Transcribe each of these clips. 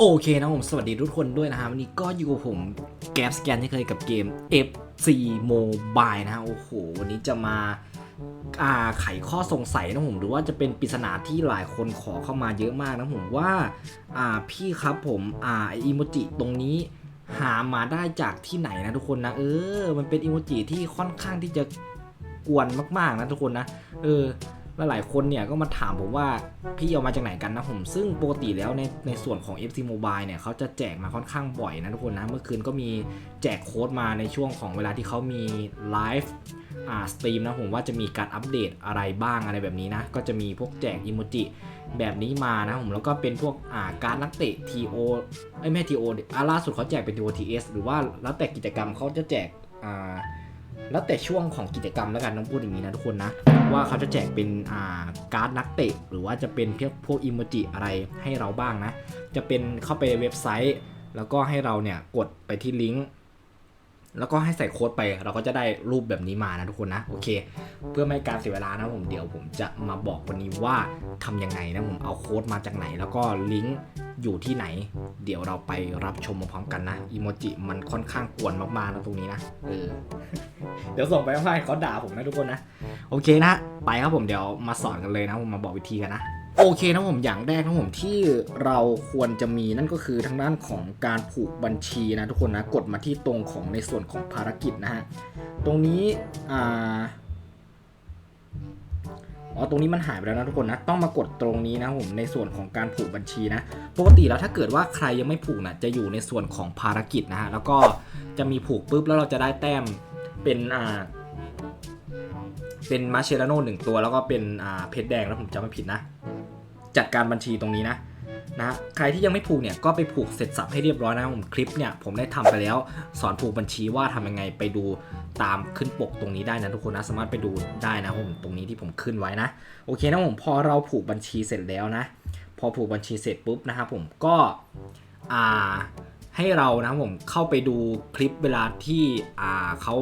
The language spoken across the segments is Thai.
โอเคนะผมสวัสดีทุกคนด้วยนะฮะวันนี้ก็อยู่กับผมแกปสแกนที่เคยกับเกม FC Mobile นะฮะโอ้โห วันนี้จะมาอาไขข้อสงสัยนะผมหรือว่าจะเป็นปริศนาที่หลายคนขอเข้ามาเยอะมากนะผมว่าอ่าพี่ครับผมอ่าอีโมจิตรงนี้หามาได้จากที่ไหนนะทุกคนนะ เออ มันเป็นอีโมจิที่ค่อนข้างที่จะกวนมากๆนะทุกคนนะ เออ ล้วหลายคนเนี่ยก็มาถามผมว่าพี่เอามาจากไหนกันนะผม ซึ่งปกติแล้วในในส่วนของ FC Mobile เนี่ยเขาจะแจกมาค่อนข้างบ่อยนะทุกคนนะ เมื่อคืนก็มีแจกโค้ดมาในช่วงของเวลาที่เขามีไลฟ์อ่าสตรีมนะผมว่าจะมีการอัปเดตอะไรบ้างอะไรแบบนี้นะ ก็จะมีพวกแจกอิโมจิแบบนี้มานะผมแล้วก็เป็นพวกอ่าการนักเตะ TO ไอ้ยไม่ TO อ่าล่าสุดเขาแจกเป็น TOTS หรือว่าแล้วแต่กิจกรรมเขาจะแจกอ่า แล้วแต่ช่วงของกิจกรรมแล้วกันต้องพูดอย่างนี้นะทุกคนนะ ว่าเขาจะแจกเป็นอ่าการ์ดนักเตะ หรือว่าจะเป็นเพียงพวกอิโมจิอะไรให้เราบ้างนะ จะเป็นเข้าไปเว็บไซต์ แล้วก็ให้เราเนี่ยกดไปที่ลิงก์แล้วก็ให้ใส่โค้ดไปเราก็จะได้รูปแบบนี้มานะทุกคนนะโอเค เพื่อไม่ให้การเสียเวลานะผมเดี๋ยวผมจะมาบอกวันนี้ว่าทำยังไงนะผมเอาโค้ดมาจากไหน แล้วก็ลิงก์ อยู่ที่ไหน เดี๋ยวเราไปรับชมพร้อมกันนะอีโมจิมันค่อนข้างกวนมากๆนะตรงนี้นะเออเดี๋ยวส่งไปให้เขาด่าผมนะทุกคนนะ โอเคนะ ไปครับผมเดี๋ยวมาสอนกันเลยนะผมมาบอกวิธีกันนะโอเคนะผมอย่างแรกนะผมที่เราควรจะมีนั่นก็คือทางด้านของการผูกบัญชีนะทุกคนนะกดมาที่ตรงของในส่วนของภารกิจนะฮะตรงนี้อ่า อ๋อตรงนี้มันหายไปแล้วนะทุกคนนะ ต้องมากดตรงนี้นะผมในส่วนของการผูกบัญชีนะ ปกติแล้วถ้าเกิดว่าใครยังไม่ผูกนะจะอยู่ในส่วนของภารกิจนะฮะแล้วก็จะมีผูกปุ๊บแล้วเราจะได้แต้มเป็นอ่าเป็นมาเชลาโน่หนึ่งตัว แล้วก็เป็นอ่าเพชรแดงแล้วผมจำไม่ผิดนะ จัดการบัญชีตรงนี้นะ นะใครที่ยังไม่ผูกเนี่ยก็ไปผูกเสร็จสับให้เรียบร้อยนะผมคลิปเนี่ยผมได้ทำไปแล้ว สอนผูกบัญชีว่าทำยังไงไปดูตามขึ้นปกตรงนี้ได้นะทุกคนนะสามารถไปดูได้นะผมตรงนี้ที่ผมขึ้นไว้นะโอเคนะผมพอเราผูกบัญชีเสร็จแล้วนะ พอผูกบัญชีเสร็จปุ๊บนะครับผมก็อ่าให้เรานะผมเข้าไปดูคลิปเวลาที่อ่าเขา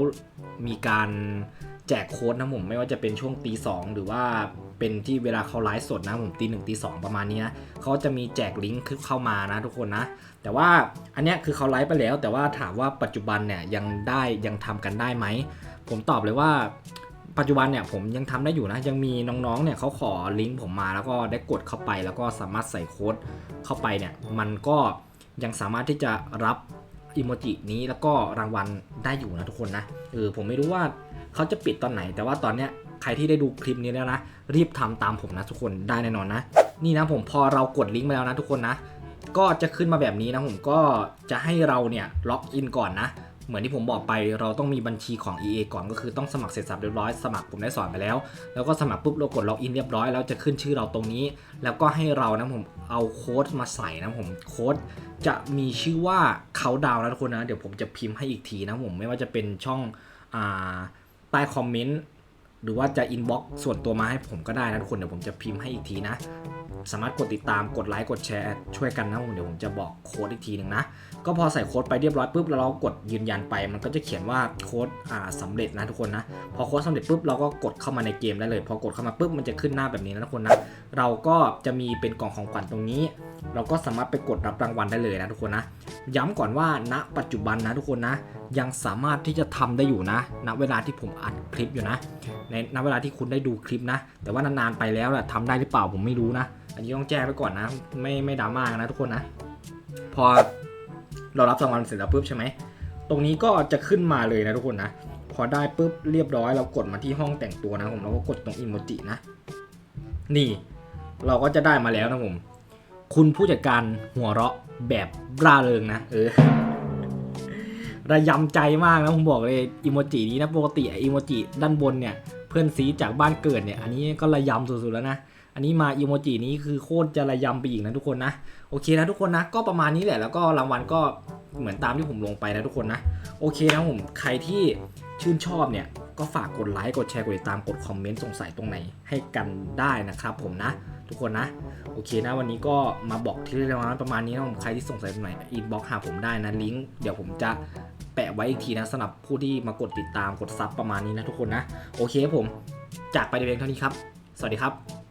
มีการแจกโค้ดนะผมไม่ว่าจะเป็นช่วงตีสองหรือว่าเป็นที่เวลาเขาไลฟ์สดนะผมตีหนึ่งตีสองประมาณนี้นะเขาจะมีแจกลิงก์เข้ามานะทุกคนนะ แต่ว่าอันเนี้ยคือเขาไลฟ์ไปแล้ว แต่ว่าถามว่าปัจจุบันเนี่ยยังได้ยังทำกันได้ไหม ผมตอบเลยว่าปัจจุบันเนี่ยผมยังทำได้อยู่นะ ยังมีน้องๆเนี่ยเขาขอลิงก์ผมมาแล้วก็ได้กดเข้าไปแล้วก็สามารถใส่โค้ดเข้าไปเนี่ยมันก็ยังสามารถที่จะรับ อิโมจินี้แล้วก็รางวัลได้อยู่นะทุกคนนะเออผมไม่รู้ว่าเขาจะปิดตอนไหน แต่ว่าตอนเนี้ยใครที่ได้ดูคลิปนี้แล้วนะ รีบทำตามผมนะทุกคนได้แน่นอนนะ นี่นะผมพอเรากดลิงก์ไปแล้วนะทุกคนนะ ก็จะขึ้นมาแบบนี้นะผมก็จะให้เราเนี่ยล็อกอินก่อนนะ เหมือนที่ผมบอกไปเราต้องมีบัญชีของ EA ก่อนก็คือต้องสมัครเสร็จสับเรียบร้อยสมัครผมได้สอนไปแล้ว แล้วก็สมัครปุ๊บเรากดล็อกอินเรียบร้อยแล้วจะขึ้นชื่อเราตรงนี้ แล้วก็ให้เรานะผมเอาโค้ดมาใส่นะผมโค้ดจะมีชื่อว่าเขาดาวนะทุกคนนะเดี๋ยวผมจะพิมพ์ให้อีกทีนะผมไม่ว่าจะเป็นช่องอใต้คอมเมนต์หรือว่าจะอินบ็อกซ์ส่วนตัวมาให้ผมก็ได้นะทุกคนเดี๋ยวผมจะพิมพ์ให้อีกทีนะ สามารถกดติดตามกดไลค์กดแชร์ช่วยกันนะผมเดี๋ยวผมจะบอกโค้ดอีกทีหนึ่งนะ ก็พอใส่โค้ดไปเรียบร้อยปุ๊บแล้วเรากดยืนยันไปมันก็จะเขียนว่าโค้ดอ่าสำเร็จนะทุกคนนะ พอโค้ดสำเร็จปุ๊บเราก็กดเข้ามาในเกมได้เลย พอกดเข้ามาปุ๊บมันจะขึ้นหน้าแบบนี้นะทุกคนนะเราก็จะมีเป็นกล่องของขวัญตรงนี้ เราก็สามารถไปกดรับรางวัลได้เลยนะทุกคนนะ ย้ำก่อนว่าณปัจจุบันนะทุกคนนะ ยังสามารถที่จะทำได้อยู่นะ ณเวลาที่ผมอัดคลิปอยู่นะในณเวลาที่คุณได้ดูคลิปนะ แต่ว่านานๆไปแล้วแหละทำได้หรือเปล่าผมไม่รู้นะอันนี้ต้องแจ้งไว้ก่อนนะ ไม่ไม่ดราม่านะทุกคนนะ พอเรารับรางวัลเสร็จแล้วปุ๊บใช่ไหม ตรงนี้ก็จะขึ้นมาเลยนะทุกคนนะ พอได้ปุ๊บเรียบร้อยเรากดมาที่ห้องแต่งตัวนะผมเราก็กดตรงอิโมจินะ นี่ เราก็จะได้มาแล้วนะผม คุณผู้จัดการหัวเราะแบบร่าเริงนะเออระยำใจมากนะผมบอกเลยอิโมจินี้นะปกติอิโมจิด้านบนเนี่ย เพื่อนซีจากบ้านเกิดเนี่ย อันนี้ก็ระยำสุดๆแล้วนะ อันนี้มาอิโมจินี้คือโคตรจะระยำไปอีกนะทุกคนนะ โอเคนะทุกคนนะ ก็ประมาณนี้แหละ แล้วก็รางวัลก็เหมือนตามที่ผมลงไปนะทุกคนนะ โอเคนะผม ใครที่ชื่นชอบเนี่ย ก็ฝากกดไลค์ กดแชร์ กดติดตาม กดคอมเมนต์สงสัยตรงไหนให้กันได้นะครับผมนะ ทุกคนนะ โอเคนะวันนี้ก็มาบอกที่เรียบร้อยประมาณนี้นะผม ใครที่สงสัยตรงไหนอินบ็อกหาผมได้นะ ลิงก์เดี๋ยวผมจะแปะไว้อีกทีนะสำหรับผู้ที่มากดติดตาม กดซับประมาณนี้นะทุกคนนะ โอเคผม จากไปเพียงเท่านี้ครับ สวัสดีครับ